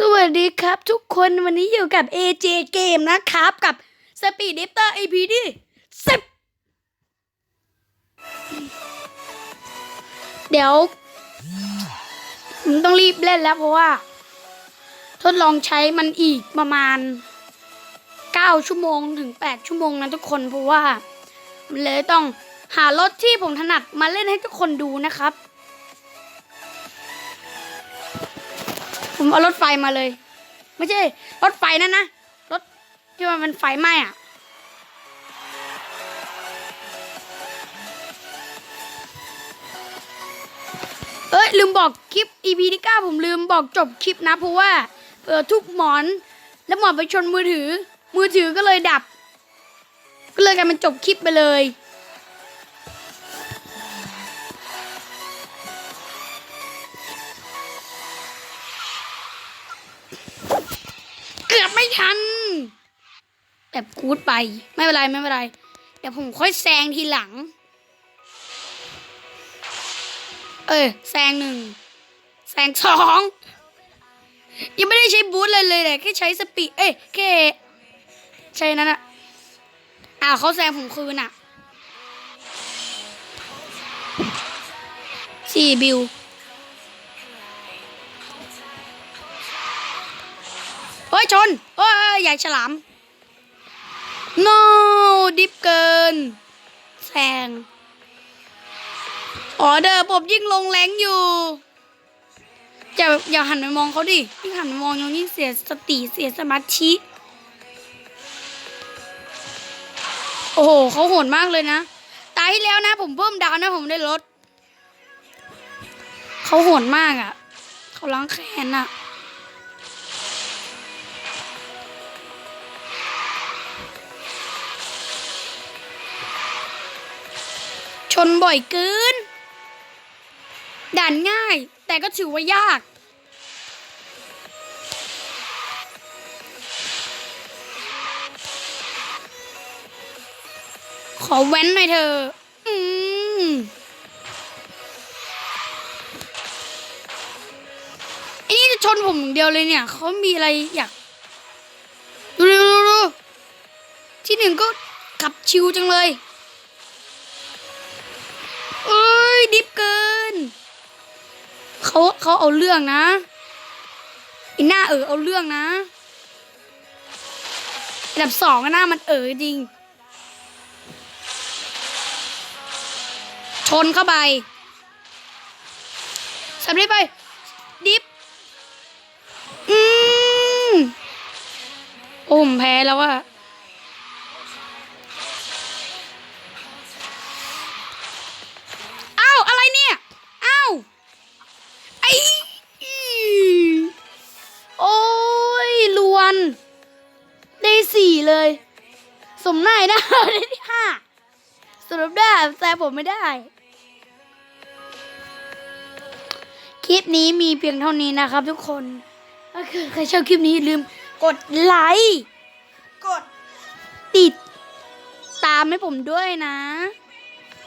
สวัสดีครับทุกคนวันนี้อยู่กับ AJ Game นะครับ กับ Speed d i f t e r EP ที่สิบเดี๋ยวผมต้องรีบเล่นแล้วเพราะว่า ทดลองใช้มันอีกประมาณ 9 ชั่วโมงถึง 8 ชั่วโมงนะทุกคนเพราะว่า เลยต้องหารถที่ผมถนัดมาเล่นให้ทุกคนดูนะครับ ผมเอารถไฟมาเลย ไม่ใช่ รถไฟนั่นนะ รถที่มันเป็นไฟไหม้อะ เอ้ย ลืมบอกคลิป EP ที่9ผมลืมบอกจบคลิปนะ เพราะว่าเออทุบหมอนแล้วหมอนไปชนมือถือ มือถือก็เลยดับ ก็เลยกลายเป็นจบคลิปไปเลย เกือบไม่ทัน แบบกูดไป ไม่เป็นไรไม่เป็นไร เดี๋ยวผมค่อยแซงทีหลัง เออแซงหนึ่งแซงสองยังไม่ได้ใช้บูทเลยเลยแค่ใช้สปีดเอ้ยแค่ใช้นั้นอะอ้าวเขาแซงผมคืนอะสี่บิว ฮ้ยชนเฮ้ยใหญ่ฉลาม no ดิฟเกินแซงอ๋อเดอร์ผมยิ่งลงแรงอยู่อย่าอย่าหันไปมองเขาดิยิ่งหันไปมองยิ่งเสียสติเสียสมาธิโอ้โหเขาโหดมากเลยนะ ตายที่แล้วนะ ผมเพิ่มดาวนะผมได้ลดเขาโหดมากอะ่ะ เขาล้างแค้นอะ ชนบ่อยเกิน ด่านง่าย แต่ก็ถือว่ายาก ขอแว้นหน่อยเธอ อืมอ้นี่จะชนผมอย่างเดียวเลยเนี่ย เขามีอะไรอยาก ดูดูดูดูที่หนึ่งก็ขับชิวจังเลย เขาเอาเรื่องนะอีหน้าเออเอาเรื่องนะอันดับสองหน้ามันเออจริง ชนเข้าไปสำเร็จไป ดิฟอืมโอ้มแพ้แล้วอะ เลย สมหน้าได้ได้ที่ห้าสรุปได้แต่ผมไม่ได้ คลิปนี้มีเพียงเท่านี้นะครับทุกคน ถ้าเกิดใครชอบคลิปนี้อย่าลืมกดไลค์ กดติดตามให้ผมด้วยนะ